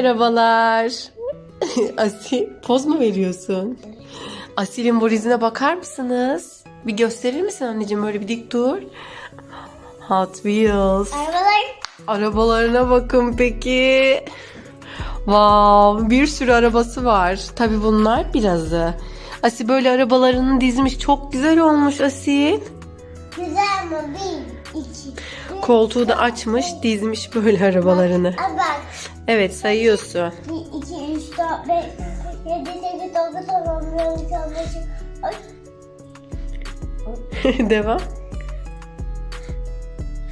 Merhabalar. Asil, poz mu veriyorsun? Asil'in valizine bakar mısınız? Bir gösterir misin anneciğim? Böyle bir dik dur. Hot Wheels. Arabalar Arabalarına bakın peki. Wow, bir sürü arabası var. Tabi bunlar birazı. Asil böyle arabalarını dizmiş. Çok güzel olmuş Asil. Güzel mi? Bir, iki. Koltuğu da açmış, dizmiş böyle arabalarını. Bak. Evet sayıyorsun. Bir, iki, üç, dört, beş, yedi, sekiz, dokuz, on, on on on Devam.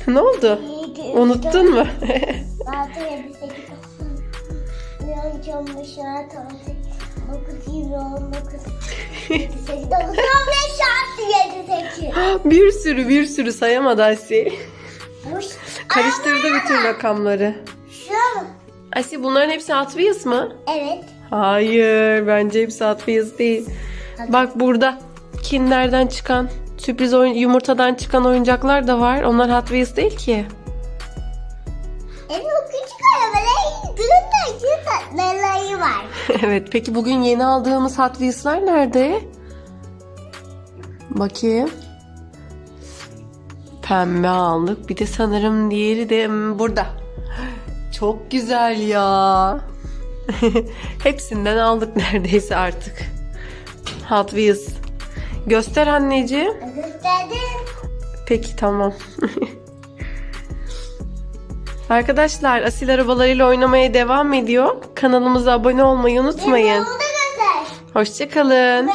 ne oldu? bir, iki, üç, Unuttun mu? altı, yedi, sekiz, dokuz, on iki, on beş, on altı, on sekiz, dokuz, yirmi, on dokuz, sekiz, dokuz, on beş. bir sürü bir sürü sayamadı. Boş. Karıştırdı bütün rakamları. Şu? Asil bunların hepsi Wheels mı? Evet. Hayır bence hepsi Wheels değil. Bak burada Kinder'den çıkan sürpriz oyun, yumurtadan çıkan oyuncaklar da var. Onlar Hot Wheels değil ki. Evet o küçük arabalar durumda iki tatlıları var. evet peki bugün yeni aldığımız Hot Wheels'lar nerede? Bakayım. Pembe aldık. Bir de sanırım diğeri de burada. Çok güzel ya. Hepsinden aldık neredeyse artık. Hot Wheels. Göster anneciğim. Gösterdim. Peki tamam. Arkadaşlar asil arabalarıyla oynamaya devam ediyor. Kanalımıza abone olmayı unutmayın. Hoşçakalın.